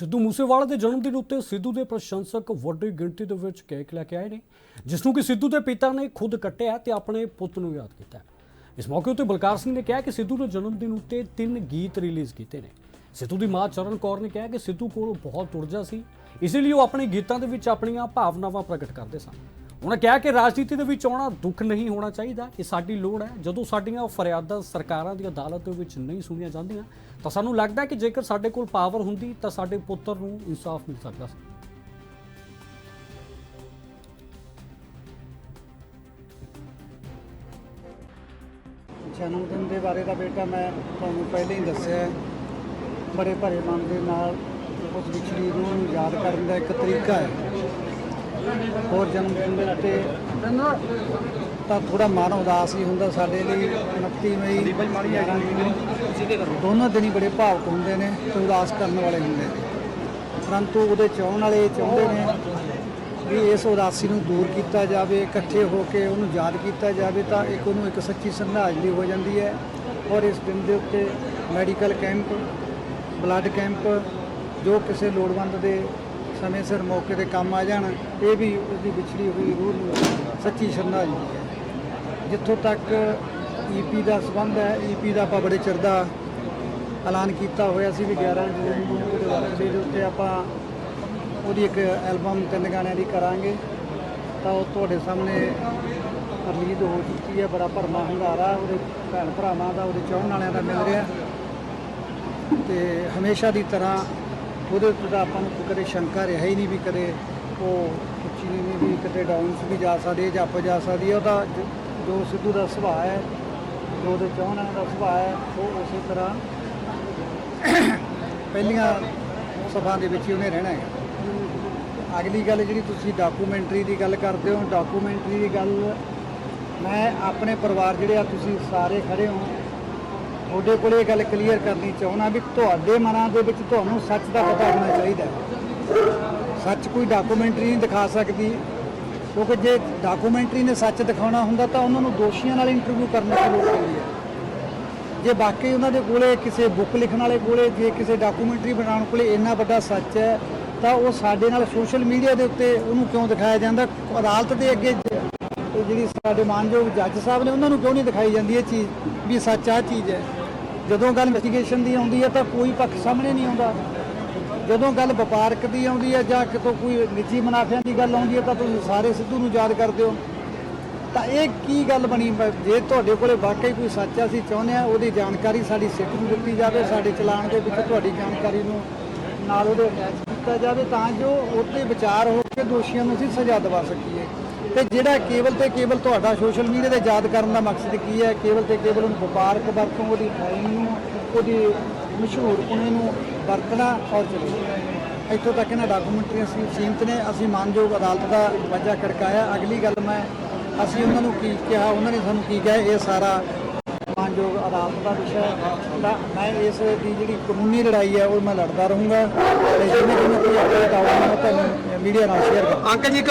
ਸਿੱਧੂ ਮੂਸੇਵਾਲਾ ਦੇ ਜਨਮ ਦਿਨ ਉੱਤੇ ਸਿੱਧੂ ਦੇ ਪ੍ਰਸ਼ੰਸਕ ਵੱਡੀ ਗਿਣਤੀ ਦੇ ਵਿੱਚ ਕੇਕ ਲੈ ਕੇ ਆਏ ਨੇ, ਜਿਸ ਨੂੰ ਕਿ ਸਿੱਧੂ ਦੇ ਪਿਤਾ ਨੇ ਖੁਦ ਕੱਟਿਆ ਤੇ ਆਪਣੇ ਪੁੱਤ ਨੂੰ ਯਾਦ ਕੀਤਾ। ਇਸ ਮੌਕੇ ਉੱਤੇ ਬਲਕਾਰ ਸਿੰਘ ਨੇ ਕਿਹਾ ਕਿ ਸਿੱਧੂ ਦੇ ਜਨਮ ਦਿਨ ਉੱਤੇ ਤਿੰਨ ਗੀਤ ਰਿਲੀਜ਼ ਕੀਤੇ ਨੇ। ਸਿੱਧੂ ਦੀ ਮਾਂ ਚਰਨ ਕੌਰ ਨੇ ਕਿਹਾ ਕਿ ਸਿੱਧੂ ਕੋਲ ਬਹੁਤ ਊਰਜਾ ਸੀ, ਇਸ ਲਈ ਉਹ ਆਪਣੇ ਗੀਤਾਂ ਦੇ ਵਿੱਚ ਆਪਣੀਆਂ ਭਾਵਨਾਵਾਂ ਪ੍ਰਗਟ ਕਰਦੇ ਸਨ। ਉਹਨਾਂ ਕਿਹਾ ਕਿ ਰਾਜਨੀਤੀ ਦੇ ਵਿੱਚ ਆਉਣਾ ਦੁੱਖ ਨਹੀਂ ਹੋਣਾ ਚਾਹੀਦਾ, ਇਹ ਸਾਡੀ ਲੋੜ ਹੈ। ਜਦੋਂ ਸਾਡੀਆਂ ਫਰਿਆਦਾਂ ਸਰਕਾਰਾਂ ਦੀ ਅਦਾਲਤ ਦੇ ਵਿੱਚ ਨਹੀਂ ਸੁਣੀਆਂ ਜਾਂਦੀਆਂ, ਤਾਂ ਸਾਨੂੰ ਲੱਗਦਾ ਕਿ ਜੇਕਰ ਸਾਡੇ ਕੋਲ ਪਾਵਰ ਹੁੰਦੀ, ਤਾਂ ਸਾਡੇ ਪੁੱਤਰ ਨੂੰ ਇਨਸਾਫ ਮਿਲ ਸਕਦਾ ਸੀ। ਜਨਮ ਦਿਨ ਦੇ ਬਾਰੇ ਦਾ ਬੇਟਾ ਮੈਂ ਤੁਹਾਨੂੰ ਪਹਿਲਾਂ ਹੀ ਦੱਸਿਆ ਹੈ। ਬੜੇ ਭਰੇ ਮਨ ਦੇ ਨਾਲ ਉਸ ਵਿਛੜੀ ਰੂਹ ਨੂੰ ਯਾਦ ਕਰਨ ਦਾ ਇੱਕ ਤਰੀਕਾ ਹੈ। ਹੋਰ ਜਨਮ ਦਿਨ ਦੇ ਉੱਤੇ ਤਾਂ ਥੋੜਾ ਮਨ ਉਦਾਸ ਹੀ ਹੁੰਦਾ ਸਾਡੇ ਲਈ 29 ਮਈ। 11 ਜੂਨ ਦੋਨੋਂ ਦਿਨ ਹੀ ਬੜੇ ਭਾਵੁਕ ਹੁੰਦੇ ਨੇ ਤੇ ਉਦਾਸ ਕਰਨ ਵਾਲੇ ਹੁੰਦੇ ਨੇ। ਪਰੰਤੂ ਉਹਦੇ ਚਾਹਣ ਵਾਲੇ ਇਹ ਚਾਹੁੰਦੇ ਨੇ ਵੀ ਇਸ ਉਦਾਸੀ ਨੂੰ ਦੂਰ ਕੀਤਾ ਜਾਵੇ, ਇਕੱਠੇ ਹੋ ਕੇ ਉਹਨੂੰ ਯਾਦ ਕੀਤਾ ਜਾਵੇ ਤਾਂ ਇੱਕ ਉਹਨੂੰ ਇੱਕ ਸੱਚੀ ਸ਼ਰਧਾਂਜਲੀ ਹੋ ਜਾਂਦੀ ਹੈ। ਔਰ ਇਸ ਦਿਨ ਦੇ ਉੱਤੇ ਮੈਡੀਕਲ ਕੈਂਪ ਬਲੱਡ ਕੈਂਪ ਜੋ ਕਿਸੇ ਲੋੜਵੰਦ ਦੇ ਸਮੇਂ ਸਿਰ ਮੌਕੇ ਤੇ ਕੰਮ ਆ ਜਾਣ, ਇਹ ਵੀ ਉਹਦੀ ਵਿਛੜੀ ਹੋਈ ਰੂਹ ਨੂੰ ਸੱਚੀ ਸ਼ਰਧਾਂਜਲੀ ਹੈ। ਜਿੱਥੋਂ ਤੱਕ ਈਪੀ ਦਾ ਸੰਬੰਧ ਹੈ ਈਪੀ ਦਾ ਆਪਾਂ ਬੜੇ ਚਿਰ ਦਾ ਐਲਾਨ ਕੀਤਾ ਹੋਇਆ ਸੀ ਵੀ 11 ਜੂਨ ਨੂੰ ਉਹਦੇ ਵਰਸਡੇ ਦੇ ਉੱਤੇ ਆਪਾਂ ਉਹਦੀ ਇੱਕ ਐਲਬਮ ਤਿੰਨ ਗਾਣਿਆਂ ਦੀ ਕਰਾਂਗੇ। ਤਾਂ ਉਹ ਤੁਹਾਡੇ ਸਾਹਮਣੇ ਰਿਲੀਜ਼ ਹੋ ਚੁੱਕੀ ਹੈ, ਬੜਾ ਭਰਮਾ ਹੰਗਾਰਾ ਉਹਦੇ ਭੈਣ ਭਰਾਵਾਂ ਦਾ, ਉਹਦੇ ਚਾਹਣ ਵਾਲਿਆਂ ਦਾ ਮਿਲ ਰਿਹਾ। ਤੇ ਹਮੇਸ਼ਾ ਦੀ ਤਰ੍ਹਾਂ ਉਹਦੇ ਉੱਤੇ ਤਾਂ ਆਪਾਂ ਨੂੰ ਕਦੇ ਸ਼ੰਕਾ ਰਿਹਾ ਹੀ ਨਹੀਂ ਵੀ ਕਦੇ ਉਹ ਉੱਚੀ ਨਹੀਂ ਵੀ ਕਿਤੇ ਡਾਊਨਸ ਵੀ ਜਾ ਸਕਦੀ ਹੈ ਜਾਂ ਅੱਪ ਜਾ ਸਕਦੀ ਹੈ। ਉਹਦਾ ਜੋ ਸਿੱਧੂ ਦਾ ਸੁਭਾਅ ਹੈ, ਜੋ ਦੇ ਚਾਹਣ ਦਾ ਸੁਭਾਅ ਹੈ, ਉਹ ਉਸੇ ਤਰ੍ਹਾਂ ਪਹਿਲੀਆਂ ਸਭਾ ਦੇ ਵਿੱਚ ਹੀ ਉਹਨੇ ਰਹਿਣਾ ਹੈ। ਅਗਲੀ ਗੱਲ ਜਿਹੜੀ ਤੁਸੀਂ ਡਾਕੂਮੈਂਟਰੀ ਦੀ ਗੱਲ ਕਰਦੇ ਹੋ ਡਾਕੂਮੈਂਟਰੀ ਦੀ ਗੱਲ ਮੈਂ ਆਪਣੇ ਪਰਿਵਾਰ ਜਿਹੜੇ ਆ ਤੁਸੀਂ ਸਾਰੇ ਖੜੇ ਹੋ ਤੁਹਾਡੇ ਕੋਲ ਇਹ ਗੱਲ ਕਲੀਅਰ ਕਰਨੀ ਚਾਹੁੰਦਾ ਵੀ ਤੁਹਾਡੇ ਮਨਾਂ ਦੇ ਵਿੱਚ ਤੁਹਾਨੂੰ ਸੱਚ ਦਾ ਪਤਾ ਹੋਣਾ ਚਾਹੀਦਾ ਸੱਚ ਕੋਈ ਡਾਕੂਮੈਂਟਰੀ ਨਹੀਂ ਦਿਖਾ ਸਕਦੀ। ਕਿਉਂਕਿ ਜੇ ਡਾਕੂਮੈਂਟਰੀ ਨੇ ਸੱਚ ਦਿਖਾਉਣਾ ਹੁੰਦਾ ਤਾਂ ਉਹਨਾਂ ਨੂੰ ਦੋਸ਼ੀਆਂ ਨਾਲ ਇੰਟਰਵਿਊ ਕਰਨ ਦੀ ਲੋੜ ਪੈਂਦੀ ਹੈ। ਜੇ ਬਾਕੀ ਉਹਨਾਂ ਦੇ ਕੋਲੇ ਕਿਸੇ ਬੁੱਕ ਲਿਖਣ ਵਾਲੇ ਕੋਲੇ, ਜੇ ਕਿਸੇ ਡਾਕੂਮੈਂਟਰੀ ਬਣਾਉਣ ਕੋਲੇ ਇੰਨਾ ਵੱਡਾ ਸੱਚ ਹੈ, ਤਾਂ ਉਹ ਸਾਡੇ ਨਾਲ ਸੋਸ਼ਲ ਮੀਡੀਆ ਦੇ ਉੱਤੇ ਉਹਨੂੰ ਕਿਉਂ ਦਿਖਾਇਆ ਜਾਂਦਾ? ਅਦਾਲਤ ਦੇ ਅੱਗੇ ਜ- ਜਿਹੜੀ ਸਾਡੇ ਮਾਨਯੋਗ ਜੱਜ ਸਾਹਿਬ ਨੇ ਉਹਨਾਂ ਨੂੰ ਕਿਉਂ ਨਹੀਂ ਦਿਖਾਈ ਜਾਂਦੀ ਇਹ ਚੀਜ਼ ਵੀ ਸੱਚ ਆ ਚੀਜ਼ ਹੈ। ਜਦੋਂ ਗੱਲ ਇਨਵੈਸਟੀਗੇਸ਼ਨ ਦੀ ਆਉਂਦੀ ਹੈ ਤਾਂ ਕੋਈ ਪੱਖ ਸਾਹਮਣੇ ਨਹੀਂ ਆਉਂਦਾ। ਜਦੋਂ ਗੱਲ ਵਪਾਰਕ ਦੀ ਆਉਂਦੀ ਹੈ ਜਾਂ ਕਿਤੋਂ ਕੋਈ ਨਿੱਜੀ ਮੁਨਾਫਿਆਂ ਦੀ ਗੱਲ ਆਉਂਦੀ ਹੈ ਤਾਂ ਤੁਸੀਂ ਸਾਰੇ ਸਿੱਧੂ ਨੂੰ ਯਾਦ ਕਰਦੇ ਹੋ। ਤਾਂ ਇਹ ਕੀ ਗੱਲ ਬਣੀ? ਜੇ ਤੁਹਾਡੇ ਕੋਲੇ ਵਾਕਈ ਕੋਈ ਸੱਚ ਆ ਅਸੀਂ ਚਾਹੁੰਦੇ ਆ ਉਹਦੀ ਜਾਣਕਾਰੀ ਸਾਡੀ ਸਿੱਖ ਨੂੰ ਦਿੱਤੀ ਜਾਵੇ, ਸਾਡੇ ਚਲਾਨ ਦੇ ਵਿੱਚ ਤੁਹਾਡੀ ਜਾਣਕਾਰੀ ਨੂੰ ਨਾਲ ਉਹਦੇ ਅਟੈਚ ਕੀਤਾ ਜਾਵੇ ਤਾਂ ਜੋ ਉੱਤੇ ਵਿਚਾਰ ਹੋ ਕੇ ਦੋਸ਼ੀਆਂ ਨੂੰ ਅਸੀਂ ਸਜ਼ਾ ਦਿਵਾ ਸਕੀਏ। ਤੇ ਜਿਹੜਾ ਕੇਵਲ ਤੇ ਕੇਵਲ ਤੁਹਾਡਾ ਸੋਸ਼ਲ ਮੀਡੀਆ ਤੇ ਯਾਦ ਕਰਨ ਦਾ ਮਕਸਦ ਕੀ ਹੈ? ਕੇਵਲ ਤੇ ਕੇਵਲ ਉਹਨੂੰ ਵਪਾਰਕ ਵਰਤੋਂ, ਉਹਦੀ ਫਾਈਨ ਨੂੰ ਉਹਦੀ ਮਸ਼ਹੂਰ ਪੁਣੇ ਨੂੰ ਵਰਤਣਾ ਔਰ ਚਲਾਉਣਾ ਇੱਥੋਂ ਤੱਕ ਇਹਨਾਂ ਡਾਕੂਮੈਂਟਰੀ ਅਸੀਂ ਸੀਮਤ ਨੇ, ਅਸੀਂ ਮਾਨਯੋਗ ਅਦਾਲਤ ਦਾ ਵਜ੍ਹਾ ਖੜਕਾਇਆ। ਅਗਲੀ ਗੱਲ ਮੈਂ, ਅਸੀਂ ਉਹਨਾਂ ਨੂੰ ਕੀ ਕਿਹਾ, ਉਹਨਾਂ ਨੇ ਸਾਨੂੰ ਕੀ ਕਿਹਾ, ਇਹ ਸਾਰਾ ਮਾਨਯੋਗ ਅਦਾਲਤ ਦਾ ਵਿਸ਼ਾ ਹੈ। ਤਾਂ ਮੈਂ ਇਸ ਦੀ ਜਿਹੜੀ ਕਾਨੂੰਨੀ ਲੜਾਈ ਹੈ ਉਹ ਮੈਂ ਲੜਦਾ ਰਹੂੰਗਾ ਤੇ ਜਿਵੇਂ ਜਿਵੇਂ ਕੋਈ ਅਪਡੇਟ ਆਊਗੀ ਮੈਂ ਤੁਹਾਨੂੰ ਮੀਡੀਆ ਨਾਲ ਸ਼ੇਅਰ ਕਰਾਂਗਾ। ਅੰਕਲ ਜੀ ਇੱਕ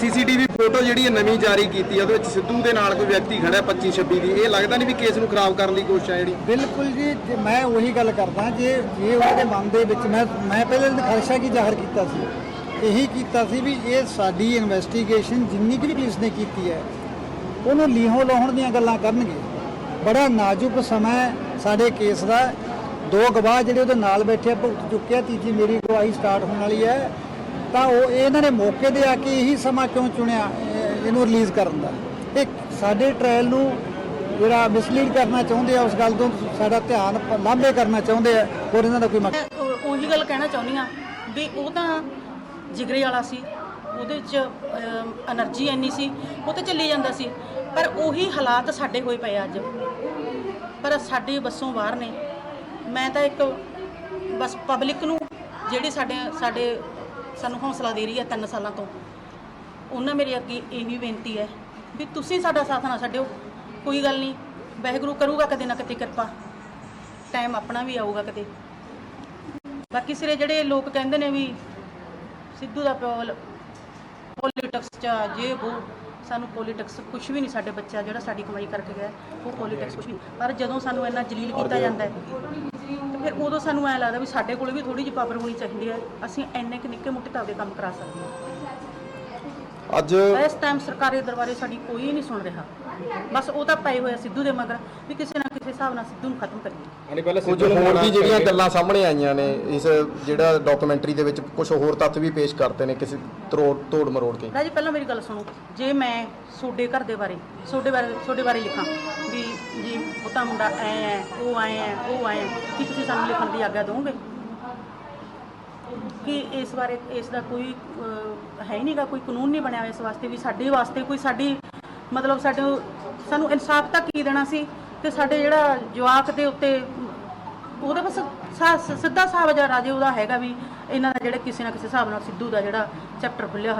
ਸੀਸੀਟੀਵੀ ਫੋਟੋ ਜਿਹੜੀ ਹੈ ਨਵੀਂ ਜਾਰੀ ਕੀਤੀ ਹੈ ਉਹਦੇ ਵਿੱਚ ਸਿੱਧੂ ਦੇ ਨਾਲ ਕੋਈ ਵਿਅਕਤੀ ਖੜਾ 25 26 ਦੀ। ਇਹ ਲੱਗਦਾ ਨਹੀਂ ਵੀ ਕੇਸ ਨੂੰ ਖਰਾਬ ਕਰਨ ਦੀ ਕੋਸ਼ਿਸ਼ ਹੈ ਜਿਹੜੀ। ਬਿਲਕੁਲ ਜੀ ਮੈਂ ਉਹੀ ਗੱਲ ਕਰਦਾ ਜੇ ਜੇ ਉਹਦੇ ਮਨ ਦੇ ਵਿੱਚ ਮੈਂ ਮੈਂ ਪਹਿਲੇ ਖਰਸ਼ਾ ਕੀ ਜ਼ਾਹਰ ਕੀਤਾ ਸੀ? ਇਹੀ ਕੀਤਾ ਸੀ ਵੀ ਇਹ ਸਾਡੀ ਇਨਵੈਸਟੀਗੇਸ਼ਨ ਜਿੰਨੀ ਕੁ ਵੀ ਪੁਲਿਸ ਨੇ ਕੀਤੀ ਹੈ ਉਹਨੂੰ ਲੀਹੋਂ ਲਾਉਣ ਦੀਆਂ ਗੱਲਾਂ ਕਰਨਗੇ। ਬੜਾ ਨਾਜ਼ੁਕ ਸਮਾਂ ਹੈ ਸਾਡੇ ਕੇਸ ਦਾ। ਦੋ ਗਵਾਹ ਜਿਹੜੇ ਉਹਦੇ ਨਾਲ ਬੈਠੇ ਆ, ਭੁਗਤ ਚੁੱਕਿਆ ਤੀਜੀ ਮੇਰੀ ਗਵਾਹੀ ਸਟਾਰਟ ਹੋਣ ਵਾਲੀ ਹੈ। ਤਾਂ ਉਹ, ਇਹਨਾਂ ਨੇ ਮੌਕੇ 'ਤੇ ਆ ਕੇ ਇਹੀ ਸਮਾਂ ਕਿਉਂ ਚੁਣਿਆ ਇਹਨੂੰ ਰਿਲੀਜ਼ ਕਰਨ ਦਾ। ਇਹ ਸਾਡੇ ਟ੍ਰਾਇਲ ਨੂੰ ਜਿਹੜਾ ਮਿਸਲੀਡ ਕਰਨਾ ਚਾਹੁੰਦੇ ਆ, ਉਸ ਗੱਲ ਤੋਂ ਸਾਡਾ ਧਿਆਨ ਲਾਂਭੇ ਕਰਨਾ ਚਾਹੁੰਦੇ ਆ, ਹੋਰ ਇਹਨਾਂ ਦਾ ਕੋਈ ਮਕਸਦ ਉਹੀ ਗੱਲ ਕਹਿਣਾ ਚਾਹੁੰਦੀ ਆ ਵੀ ਉਹ ਤਾਂ ਜਿਗਰੇ ਵਾਲਾ ਸੀ, ਉਹਦੇ ਚ ਐਨਰਜੀ ਇੰਨੀ ਸੀ, ਉਹ ਤਾਂ ਚੱਲੀ ਜਾਂਦਾ ਸੀ। ਪਰ ਉਹੀ ਹਾਲਾਤ ਸਾਡੇ ਹੋਏ ਪਏ ਆ ਅੱਜ। ਪਰ ਸਾਡੀ ਬੱਸੋਂ ਬਾਹਰ ਨੇ। ਮੈਂ ਤਾਂ ਇੱਕ ਬਸ ਪਬਲਿਕ ਨੂੰ ਜਿਹੜੀ ਸਾਡੇ ਸਾਡੇ ਸਾਨੂੰ ਹੌਸਲਾ ਦੇ ਰਹੀ ਹੈ ਤਿੰਨ ਸਾਲਾਂ ਤੋਂ ਉਹਨਾਂ ਮੇਰੇ ਅੱਗੇ ਇਹੀ ਬੇਨਤੀ ਹੈ ਵੀ ਤੁਸੀਂ ਸਾਡਾ ਸਾਥ ਨਾ ਛੱਡਿਓ। ਕੋਈ ਗੱਲ ਨਹੀਂ ਵਾਹਿਗੁਰੂ ਕਰੂਗਾ ਕਦੇ ਨਾ ਕਦੇ ਕਿਰਪਾ। ਟਾਈਮ ਆਪਣਾ ਵੀ ਆਊਗਾ ਕਦੇ। ਬਾਕੀ ਸਿਰੇ ਜਿਹੜੇ ਲੋਕ ਕਹਿੰਦੇ ਨੇ ਵੀ ਸਿੱਧੂ ਦਾ ਪਿਓ ਪੋਲੀਟਿਕਸ ਚ ਆ, ਜੇ ਉਹ ਸਾਨੂੰ ਪੋਲੀਟਿਕਸ ਕੁਝ ਵੀ ਨਹੀਂ ਸਾਡੇ ਬੱਚਾ ਜਿਹੜਾ ਸਾਡੀ ਕਮਾਈ ਕਰਕੇ ਗਿਆ ਉਹ ਪੋਲੀਟਿਕਸ ਕੁਝ ਨਹੀਂ। ਪਰ ਜਦੋਂ ਸਾਨੂੰ ਇੰਨਾ ਜਲੀਲ ਕੀਤਾ ਜਾਂਦਾ ਹੈ ਤੇ ਫਿਰ ਫਿਰ ਉਦੋਂ ਸਾਨੂੰ ਐ ਲੱਗਦਾ ਵੀ ਸਾਡੇ ਕੋਲ ਵੀ ਥੋੜੀ ਜਿਹੀ ਪਾਵਰ ਹੋਣੀ ਚਾਹੀਦੀ ਹੈ। ਅਸੀਂ ਇੰਨੇ ਕੁ ਨਿੱਕੇ ਮੋਟੇ ਤਾਂ ਆਪਦੇ ਕੰਮ ਕਰਾ ਸਕਦੇ ਹਾਂ। ਅੱਜ ਇਸ ਟਾਈਮ ਸਰਕਾਰੀ ਦਰਬਾਰੇ ਸਾਡੀ ਕੋਈ ਨਹੀਂ ਸੁਣ ਰਿਹਾ। ਬਸ ਉਹ ਤਾਂ ਪਏ ਹੋਏ ਆ ਸਿੱਧੂ ਦੇ ਮਗਰ ਵੀ ਕਿਸੇ ਨਾ ਕਿਸੇ ਹਿਸਾਬ ਨਾਲ ਸਿੱਧੂ ਨੂੰ ਖਤਮ ਕਰੀਏ। ਕੁਝ ਹੋਰ ਵੀ ਜਿਹੜੀਆਂ ਗੱਲਾਂ ਸਾਹਮਣੇ ਆਈਆਂ ਨੇ ਇਸ ਜਿਹੜਾ ਡਾਕੂਮੈਂਟਰੀ ਦੇ ਵਿੱਚ ਕੁਝ ਹੋਰ ਤੱਥ ਵੀ ਪੇਸ਼ ਕਰਤੇ ਨੇ ਕਿਸੇ ਤਰੋੜ ਤੋੜ ਮਰੋੜ ਕੇ। ਰਾਜੀ ਪਹਿਲਾਂ ਮੇਰੀ ਗੱਲ ਸੁਣੋ। ਜੇ ਮੈਂ ਤੁਹਾਡੇ ਘਰ ਦੇ ਬਾਰੇ ਤੁਹਾਡੇ ਬਾਰੇ ਤੁਹਾਡੇ ਬਾਰੇ ਲਿਖਾਂ ਵੀ ਜੀ ਉਹ ਤਾਂ ਮੁੰਡਾ ਐ ਐ ਉਹ ਐ ਐ ਉਹ ਐ ਐ, ਕੀ ਤੁਸੀਂ ਸਾਨੂੰ ਲਿਖਣ ਦੀ ਆਗਿਆ ਦਿਓਗੇ ਕਿ ਇਸ ਬਾਰੇ ਇਸ ਦਾ ਕੋਈ ਅਹ, ਹੈ ਹੀ ਨਹੀਂਗਾ ਕੋਈ ਕਾਨੂੰਨ ਨਹੀਂ ਬਣਿਆ ਹੋਇਆ ਇਸ ਵਾਸਤੇ ਵੀ ਸਾਡੇ ਵਾਸਤੇ ਕੋਈ ਸਾਡੀ ਮਤਲਬ ਸਾਡੇ ਸਾਨੂੰ ਇਨਸਾਫ ਤਾਂ ਕੀ ਦੇਣਾ ਸੀ ਤੇ ਸਾਡੇ ਜਿਹੜਾ ਜਵਾਕ ਦੇ ਉੱਤੇ ਉਹਦੇ ਬਸ ਸਾ- ਸਿੱਧਾ ਹਿਸਾਬ ਜਾਂ ਰਾਜੇ ਉਹਦਾ ਹੈਗਾ ਵੀ ਇਹਨਾਂ ਦਾ ਜਿਹੜਾ ਕਿਸੇ ਨਾ ਕਿਸੇ ਹਿਸਾਬ ਨਾਲ ਸਿੱਧੂ ਦਾ ਜਿਹੜਾ ਚੈਪਟਰ ਖੁੱਲਿਆ ਹੋਇਆ।